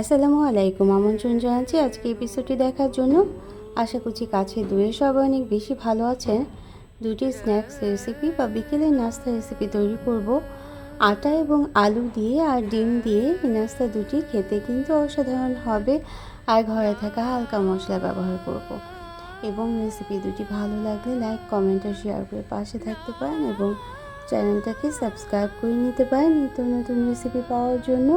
আসসালামু আলাইকুম, আমন্ত্রণ জানাচ্ছি আজকে এপিসোডটি দেখার জন্য। আশা করছি কাছে দূরে সবাই অনেক বেশি ভালো আছেন। দুটি স্ন্যাক্স রেসিপি বা বিকেলের নাস্তা রেসিপি তৈরি করব। আটা এবং আলু দিয়ে আর ডিম দিয়ে এই নাস্তা দুটি খেতে কিন্তু অসাধারণ হবে। আর ঘরে থাকা হালকা মশলা ব্যবহার করব। এবং রেসিপি দুটি ভালো লাগলে লাইক কমেন্ট আর শেয়ার করে পাশে থাকতে পারেন এবং চ্যানেলটাকে সাবস্ক্রাইব করে নিতে পারেন নিত্য নতুন রেসিপি পাওয়ার জন্য।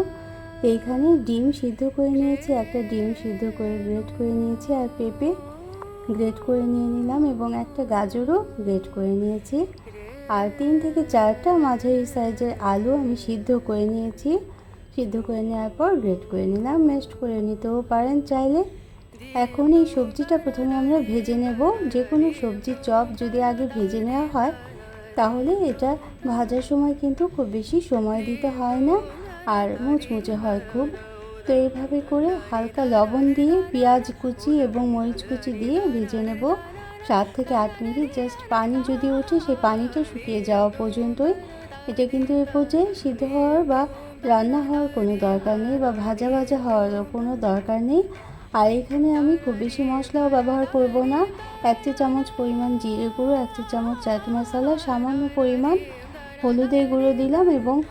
এইখানে ডিম সিদ্ধ করে নিয়েছি, একটা ডিম সিদ্ধ করে গ্রেট করে নিয়েছি আর পেঁপে গ্রেট করে নিয়ে নিলাম এবং একটা গাজরও গ্রেট করে নিয়েছি। আর তিন থেকে চারটা মাঝারি সাইজের আলু আমি সিদ্ধ করে নিয়েছি। সিদ্ধ করে নেওয়ার পর গ্রেট করে নিলাম মেস্ট করে নিতেও পারেন চাইলে। এখন এই সবজিটা প্রথমে আমরা ভেজে নেব। যে কোনো সবজির চপ যদি আগে ভেজে নেওয়া হয়, তাহলে এটা ভাজার সময় কিন্তু খুব বেশি সময় দিতে হয় না। আর মুচমুচে হয় খুব। তো এইভাবে করে হালকা লবণ দিয়ে পেঁয়াজ কুচি এবং মরিচ কুচি দিয়ে ভেজে নেব। সাত থেকে আট মিনিট জাস্ট পানি যদি ওঠে সেই পানিটা শুকিয়ে যাওয়া পর্যন্তই। এটা কিন্তু এ পর্যায়ে সিদ্ধ হওয়ার বা রান্না হওয়ার কোনো দরকার নেই বা ভাজা ভাজা হওয়ারও কোনো দরকার নেই। আর এখানে আমি খুব বেশি মশলাও ব্যবহার করব না। এক চা চামচ পরিমাণ জিরে গুঁড়ো, এক চা চামচ চাট মশলা, সামান্য পরিমাণ হলুদের গুঁড়ো দিলাম এবং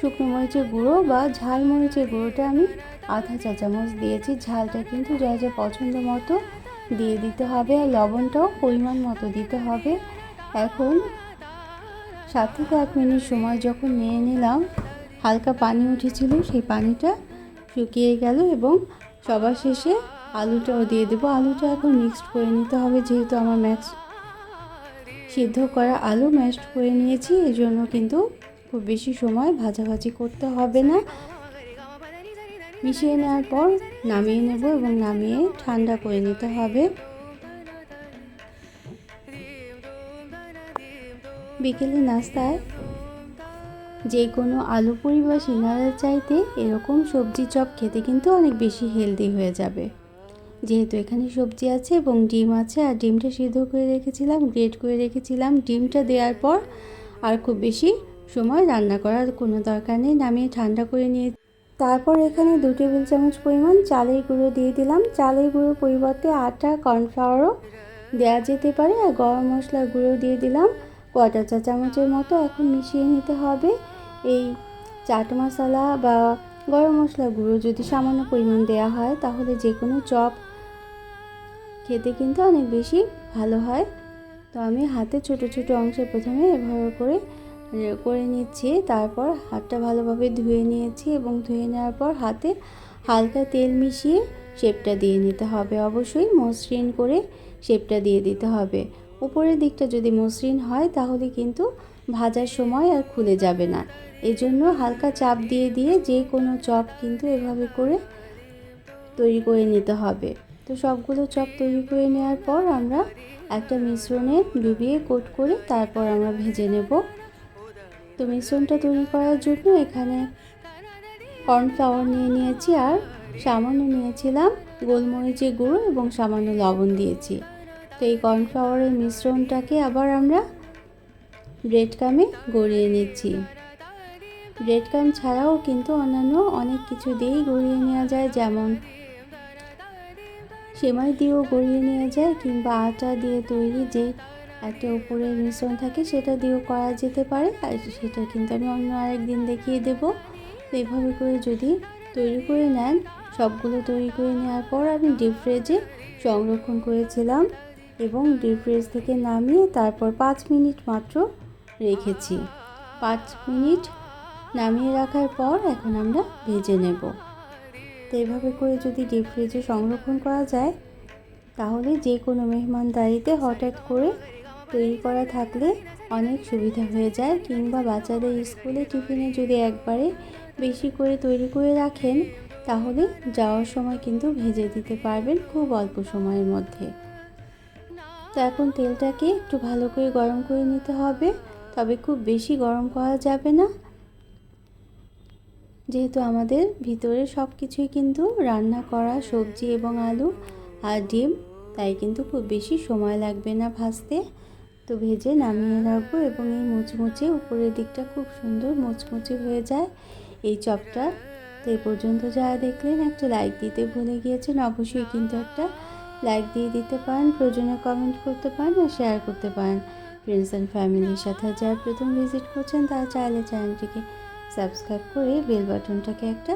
শুকনো মরিচের গুঁড়ো বা ঝাল মরিচের গুঁড়োটা আমি আধা চা চামচ দিয়েছি। ঝালটা কিন্তু যা যা পছন্দ মতো দিয়ে দিতে হবে আর লবণটাও পরিমাণ মতো দিতে হবে। এখন সাত থেকে আট মিনিট সময় যখন নিয়ে নিলাম, হালকা পানি উঠেছিল, সেই পানিটা শুকিয়ে গেল এবং সবার শেষে আলুটাও দিয়ে দেবো। আলুটা এখন মিক্সড করে নিতে হবে, যেহেতু আমার ম্যাক্স সিদ্ধ করা আলু ম্যাশড করে নিয়েছি এই জন্য কিন্তু খুব বেশি সময় ভাজাভাজি করতে হবে না। মিশিয়ে নেওয়ার পর নামিয়ে নেব এবং নামিয়ে ঠান্ডা করে নিতে হবে। বিকেলে নাস্তায় যে কোনো আলু পুরি বা সিঙ্গারার চাইতে এরকম সবজি চপ খেতে কিন্তু অনেক বেশি হেলদি হয়ে যাবে। যেহেতু এখানে সবজি আছে এবং ডিম আছে, আর ডিমটা সিদ্ধ করে রেখেছিলাম, গ্রেট করে রেখেছিলাম। ডিমটা দেওয়ার পর আর খুব বেশি সময় রান্না করার কোনো দরকার নেই, নামিয়ে ঠান্ডা করে নিয়ে তারপর এখানে দু টেবিল চামচ পরিমাণ চালের গুঁড়ো দিয়ে দিলাম। চালের গুঁড়োর পরিবর্তে আটা, কর্নফ্লাওয়ারও দেওয়া যেতে পারে। আর গরম মশলার গুঁড়ো দিয়ে দিলাম। কটা চা চামচের মতো এখন মিশিয়ে নিতে হবে। এই চাট মশলা বা গরম মশলা গুঁড়ো যদি সামান্য পরিমাণ দেওয়া হয়, তাহলে যে কোনো চপ খেতে কিন্তু অনেক বেশি ভালো হয়। তো আমি হাতে ছোট ছোট অংশে প্রথমে এভাবে করে করে নিচ্ছি। তারপর হাতটা ভালোভাবে ধুয়ে নিয়েছি এবং ধুয়ে নেওয়ার পর হাতে হালকা তেল মিশিয়ে শেপটা দিয়ে নিতে হবে। অবশ্যই মসৃণ করে শেপটা দিয়ে দিতে হবে। উপরের দিকটা যদি মসৃণ হয়, তাহলে কিন্তু ভাজার সময় আর খুলে যাবে না। এজন্য হালকা চাপ দিয়ে দিয়ে যে কোনো চপ কিন্তু এভাবে করে তৈরি করে নিতে হবে। তো সবগুলো চপ তৈরি করে নেওয়ার পর আমরা একটা মিশ্রণে ডুবিয়ে কোট করে তারপর আমরা ভেজে নেব। তো মিশ্রণটা তৈরি করার জন্য এখানে কর্নফ্লাওয়ার নিয়ে নিয়েছি আর সামান্য নিয়েছিলাম গোলমরিচের গুঁড়ো এবং সামান্য লবণ দিয়েছি। তো এই কর্নফ্লাওয়ারের মিশ্রণটাকে আবার আমরা ব্রেড কামে গড়িয়ে নিচ্ছি। ব্রেড কাম ছাড়াও কিন্তু অন্যান্য অনেক কিছু দিয়েই গড়িয়ে নেওয়া যায়, যেমন সেমাই দিয়েও গড়িয়ে নেওয়া যায় কিংবা আটা দিয়ে তৈরি যে একটা উপরের মিশ্রণ থাকে, সেটা দিয়েও করা যেতে পারে, আর সেটা কিন্তু আমি অন্য আরেকদিন দেখিয়ে দেবো। তো এইভাবে করে যদি তৈরি করে নেন, সবগুলো তৈরি করে নেওয়ার পর আমি ডিপ ফ্রিজে সংরক্ষণ করেছিলাম এবং ডিপ ফ্রিজ থেকে নামিয়ে তারপর পাঁচ মিনিট মাত্র রেখেছি। পাঁচ মিনিট নামিয়ে রাখার পর এখন আমরা ভেজে নেব। তো এইভাবে করে যদি ডিপ ফ্রিজে সংরক্ষণ করা যায়, তাহলে যে কোনো মেহমানদারিতে হঠাৎ করে তৈরি করা থাকলে অনেক সুবিধা হয়ে যায় কিংবা বাচ্চাদের স্কুলে টিফিনে যদি একবারে বেশি করে তৈরি করে রাখেন, তাহলে যাওয়ার সময় কিন্তু ভেজে দিতে পারবেন খুব অল্প সময়ের মধ্যে। তো এখন তেলটাকে একটু ভালো করে গরম করে নিতে হবে, তবে খুব বেশি গরম করা যাবে না। যেহেতু আমাদের ভিতরে সব কিছুই কিন্তু রান্না করা, সবজি এবং আলু আর ডিম, তাই কিন্তু খুব বেশি সময় লাগবে না ভাজতে। তো ভেজে নামিয়ে রাখব এবং এই মুচমুচে উপরের দিকটা খুব সুন্দর মুচমুচে হয়ে যায় এই চপটা। তো পর্যন্ত যারা দেখলেন একটা লাইক দিতে ভুলে গিয়েছেন, অবশ্যই কিন্তু একটা লাইক দিয়ে দিতে পারেন, প্রয়োজনে কমেন্ট করতে পারেন আর শেয়ার করতে পারেন। ফ্রেন্ডস অ্যান্ড ফ্যামিলির সাথে যারা প্রথম ভিজিট করছেন, তারা চাইলে চ্যানেলটিকে সাবস্ক্রাইব করে বেল বাটনটাকে একটা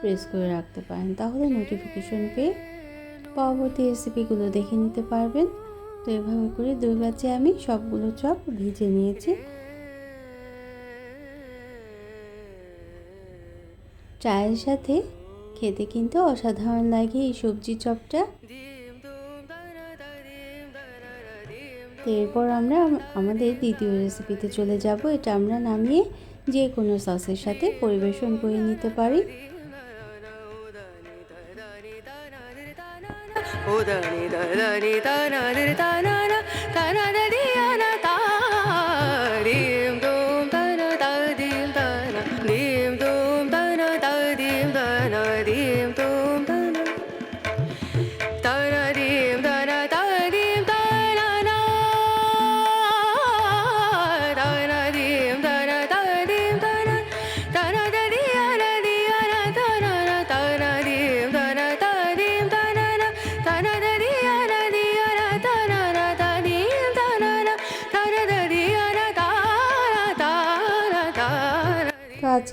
প্রেস করে রাখতে পারেন। তাহলে নোটিফিকেশন পেয়ে পরবর্তী রেসিপিগুলো দেখে নিতে পারবেন। তো এভাবে করে দুই বাচ্চে আমি সবগুলো চপ ভিজে নিয়েছি। চায়ের সাথে খেতে কিন্তু অসাধারণ লাগে এই সবজি চপটা। তো এরপর আমরা আমাদের দ্বিতীয় রেসিপিতে চলে যাব। এটা আমরা নামিয়ে যে কোনো সসের সাথে পরিবেশন করে নিতে পারি। da da da da da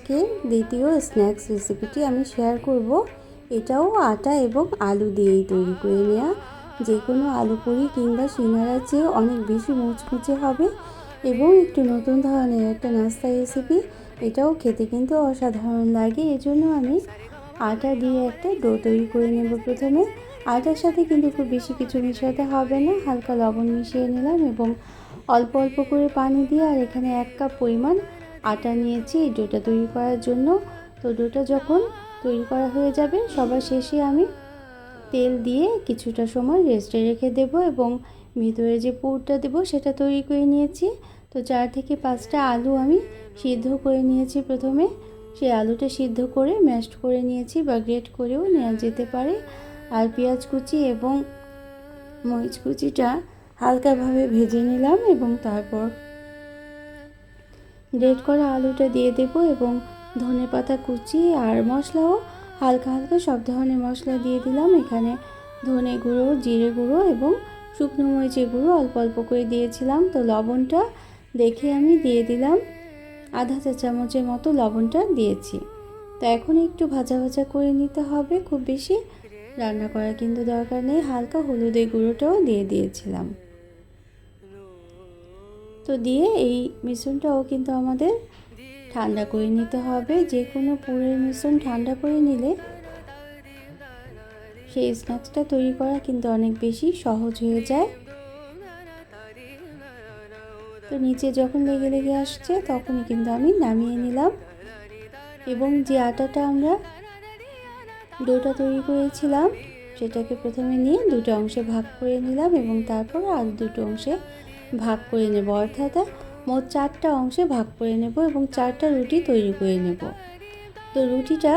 আজকে দ্বিতীয় স্ন্যাক্স রেসিপিটি আমি শেয়ার করব। এটাও আটা এবং আলু দিয়েই তৈরি করে নেওয়া যে কোনো আলু পুরি কিংবা সিঙ্গারার চেয়ে অনেক বেশি মুচমুচে হবে এবং একটু নতুন ধরনের একটা নাস্তা রেসিপি। এটাও খেতে কিন্তু অসাধারণ লাগে। এজন্য আমি আটা দিয়ে একটা ডো তৈরি করে নেব প্রথমে। আটার সাথে কিন্তু খুব বেশি কিছু মিশাতে হবে না। হালকা লবণ মিশিয়ে নিলাম এবং অল্প অল্প করে পানি দিয়ে আর এখানে এক কাপ পরিমাণ আটা নিয়েছি, এই ডোটা তৈরি করার জন্য। তো ডোটা যখন তৈরি করা হয়ে যাবে, সবার শেষে আমি তেল দিয়ে কিছুটা সময় রেস্টে রেখে দেব এবং ভিতরে যে পুরটা দেব সেটা তৈরি করে নিয়েছি। তো চার থেকে পাঁচটা আলু আমি সিদ্ধ করে নিয়েছি প্রথমে। সেই আলুটা সিদ্ধ করে ম্যাশড করে নিয়েছি বা গ্রেট করেও নেওয়া যেতে পারে। আর পেঁয়াজ কুচি এবং মরিচ কুচিটা হালকাভাবে ভেজে নিলাম এবং তারপর গ্রেট করা আলুটা দিয়ে দেব এবং ধনে পাতা কুচি আর মশলাও হালকা হালকা সব ধরনের মশলা দিয়ে দিলাম। এখানে ধনে গুঁড়ো, জিরে গুঁড়ো এবং শুকনো মরিচের গুঁড়ো অল্প অল্প করে দিয়েছিলাম। তো লবণটা দেখে আমি দিয়ে দিলাম। আধা চা চামচের মতো লবণটা দিয়েছি। তো এখন একটু ভাজা ভাজা করে নিতে হবে। খুব বেশি রান্না করার কিন্তু দরকার নেই। হালকা হলুদের গুঁড়োটাও দিয়ে দিয়েছিলাম। তো দিয়ে এই মিশ্রণটাও কিন্তু আমাদের ঠান্ডা করে নিতে হবে। যে কোনো পুরের মিশ্রণ ঠান্ডা করে নিলে সেই স্ন্যাক্সটা তৈরি করা কিন্তু অনেক বেশি সহজ হয়ে যায়। তো নিচে যখন লেগে লেগে আসছে তখনই কিন্তু আমি নামিয়ে নিলাম। এবং যে আটাটা আমরা ডোটা তৈরি করেছিলাম, সেটাকে প্রথমে নিয়ে দুটো অংশে ভাগ করে নিলাম এবং তারপর আর দুটো অংশে ভাগ করে নেব। অর্থাৎ মোট চারটা অংশে ভাগ করে নেব এবং চারটা রুটি তৈরি করে নেব। তো রুটিটা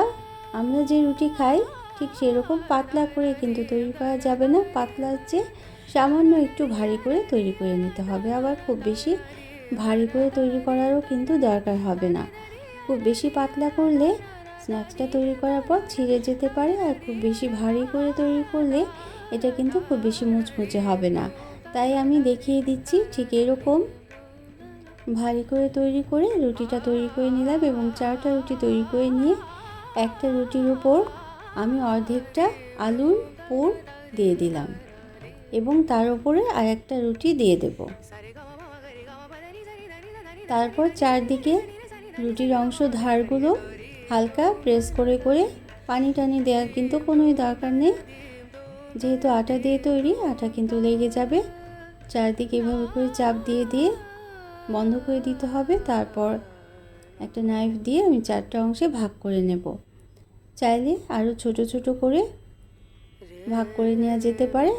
আমরা যে রুটি খাই, ঠিক সেরকম পাতলা করে কিন্তু তৈরি করা যাবে না। পাতলার চেয়ে সামান্য একটু ভারী করে তৈরি করে নিতে হবে। আবার খুব বেশি ভারী করে তৈরি করারও কিন্তু দরকার হবে না। খুব বেশি পাতলা করলে স্ন্যাক্সটা তৈরি করার পর ছিঁড়ে যেতে পারে। আর খুব বেশি ভারী করে তৈরি করলে এটা কিন্তু খুব বেশি মুচমুচে হবে না। তাই আমি দেখিয়ে দিচ্ছি ঠিক এরকম। ভারী করে তৈরি করে রুটিটা তৈরি করে নিলাম এবং চারটা রুটি তৈরি করে নিয়ে একটা রুটির উপর আমি অর্ধেকটা আলুর পুর দিয়ে দিলাম এবং তার উপরে আর একটা রুটি দিয়ে দেব। তারপর চারদিকে রুটির অংশ ধারগুলো হালকা প্রেস করে করে পানি টানি দেওয়ার কিন্তু কোনোই দরকার নেই। যেহেতু আটা দিয়ে তৈরি, আটা কিন্তু লেগে যাবে। চারদিকে এভাবে করে চাপ দিয়ে দিয়ে বন্ধ করে দিতে হবে। তারপর একটা নাইফ দিয়ে আমি চারটা অংশে ভাগ করে নেব। চাইলে আরও ছোট ছোট করে ভাগ করে নেওয়া যেতে পারে,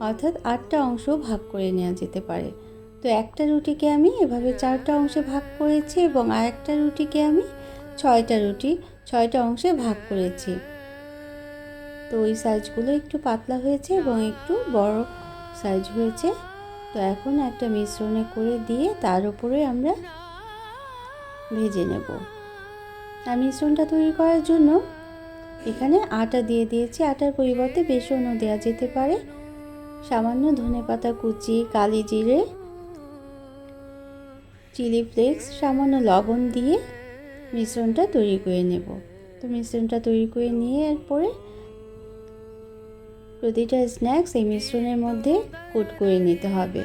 অর্থাৎ আটটা অংশ ভাগ করে নেওয়া যেতে পারে। তো একটা রুটিকে আমি এভাবে চারটা অংশে ভাগ করেছি এবং আরেকটা রুটিকে আমি ছয়টা রুটি, ছয়টা অংশে ভাগ করেছি। তো ওই সাইজগুলো একটু পাতলা হয়েছে এবং একটু বড় সাইজ হয়েছে। তো এখন একটা মিশ্রণে করে দিয়ে তার উপরে আমরা ভেজে নেব। আর মিশ্রণটা তৈরি করার জন্য এখানে আটা দিয়ে দিয়েছি। আটার পরিবর্তে বেসনও দেওয়া যেতে পারে। সামান্য ধনেপাতা কুচি, কালি জিরে, চিলি ফ্লেক্স, সামান্য লবণ দিয়ে মিশ্রণটা তৈরি করে নেব। তো মিশ্রণটা তৈরি করে নিয়ে এরপরে প্রতিটা স্ন্যাক্স এই মিশ্রণের মধ্যে কোট করে নিতে হবে।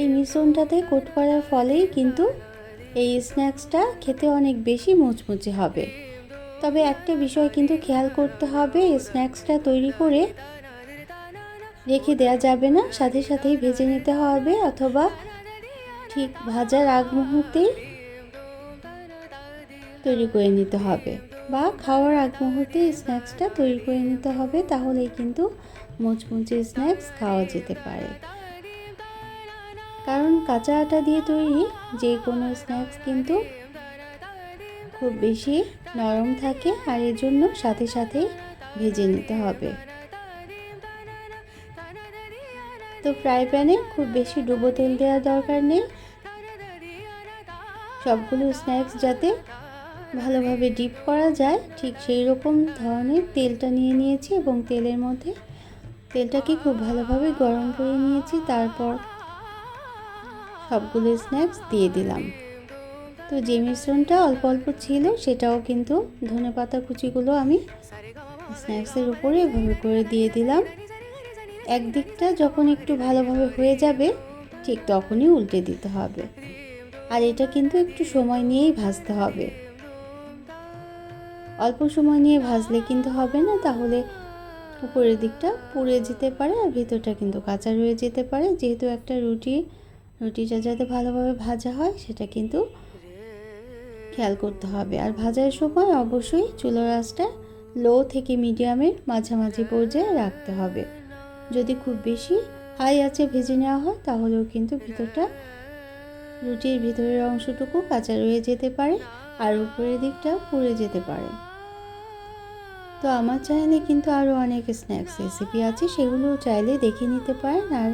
এই মিশ্রণটাতে কোট করার ফলেই কিন্তু এই স্ন্যাক্সটা খেতে অনেক বেশি মুচমুচে হবে। তবে একটা বিষয় কিন্তু খেয়াল করতে হবে স্ন্যাক্সটা তৈরি করে রেখে দেওয়া যাবে না, সাথে সাথেই ভেজে নিতে হবে অথবা ঠিক ভাজার আগ মুহূর্তেই তৈরি করে নিতে হবে। বা খাওয়ার আগ মুহূর্তে স্ন্যাক্সটা তৈরি করে নিতে হবে, তাহলেই কিন্তু মুচমুচে স্ন্যাক্স খাওয়া যেতে পারে। কারণ কাঁচা আটা দিয়ে তৈরি যে কোনো স্ন্যাক্স কিন্তু খুব বেশি নরম থাকে আর এর জন্য সাথে সাথে ভেজে নিতে হবে। তো ফ্রাই প্যানে খুব বেশি ডুবো তেল দেওয়ার দরকার নেই। সবগুলো স্ন্যাক্স যাতে ভালোভাবে ডিপ করা যায়, ঠিক সেই রকম ধরনের তেলটা নিয়ে নিয়েছি এবং তেলের মধ্যে তেলটাকে খুব ভালোভাবে গরম করে নিয়েছি, তারপর সবগুলো স্ন্যাক্স দিয়ে দিলাম। তো যে মিশ্রণটা অল্প অল্প ছিল, সেটাও কিন্তু ধনে পাতা কুচিগুলো আমি স্ন্যাক্সের উপরে এভাবে করে দিয়ে দিলাম। একদিকটা যখন একটু ভালোভাবে হয়ে যাবে, ঠিক তখনই উল্টে দিতে হবে। আর এটা কিন্তু একটু সময় নিয়েই ভাজতে হবে। অল্প সময় নিয়ে ভাজলে কিন্তু হবে না, তাহলে উপরের দিকটা পুড়ে যেতে পারে আর ভিতরটা কিন্তু কাঁচা রয়ে যেতে পারে। যেহেতু একটা রুটি, রুটিটা যাতে ভালোভাবে ভাজা হয়, সেটা কিন্তু খেয়াল করতে হবে। আর ভাজার সময় অবশ্যই চুলোর আঁচটা লো থেকে মিডিয়ামের মাঝামাঝি পর্যায়ে রাখতে হবে। যদি খুব বেশি হাই আছে ভেজে নেওয়া হয়, তাহলেও কিন্তু ভিতরটা রুটির ভিতরের অংশটুকু কাঁচা রয়ে যেতে পারে। আর উপরের দিকটা পুড়ে যেতে পারে। তো আমার চ্যানেলে কিন্তু আরও অনেক স্ন্যাক্স রেসিপি আছে, সেগুলো চাইলে দেখে নিতে পারেন। আর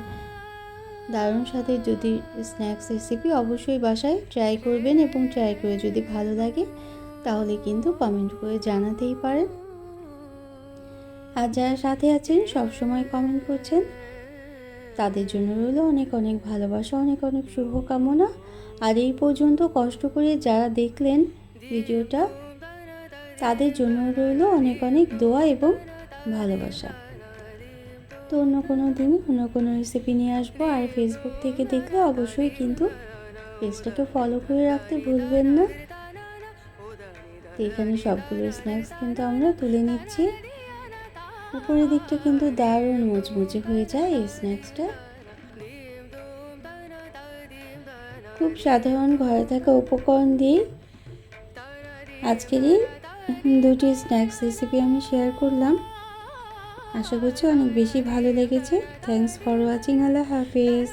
দারুণ সাথে যদি স্ন্যাক্স রেসিপি অবশ্যই বাসায় ট্রাই করবেন এবং ট্রাই করে যদি ভালো লাগে, তাহলে কিন্তু কমেন্ট করে জানাতেই পারেন। আর যারা সাথে আছেন সব সময় কমেন্ট করছেন। তাদের জন্য রইল অনেক অনেক ভালোবাসা, অনেক অনেক শুভকামনা। আর এই পর্যন্ত কষ্ট করে যারা দেখলেন ভিডিওটা, তাদের জন্য রইল অনেক অনেক দোয়া এবং ভালোবাসা। তো অন্য কোনো দিন অন্য কোনো রেসিপি নিয়ে আসব। আর ফেসবুক থেকে দেখলে অবশ্যই কিন্তু পেজটাকে ফলো করে রাখতে ভুলবেন না। তো এখানে সবগুলো স্ন্যাক্স কিন্তু আমরা তুলে নিচ্ছি। উপরের দিকটা কিন্তু দারুণ মুচমুচে হয়ে যায় এই স্ন্যাক্সটা খুব সাধারণ ঘরে থাকা উপকরণ দিয়ে আজকেরই দুটি স্ন্যাক্স রেসিপি আমি শেয়ার করলাম। আশা করছি অনেক বেশি ভালো লেগেছে। থ্যাংকস ফর ওয়াচিং আল্লাহ হাফিজ।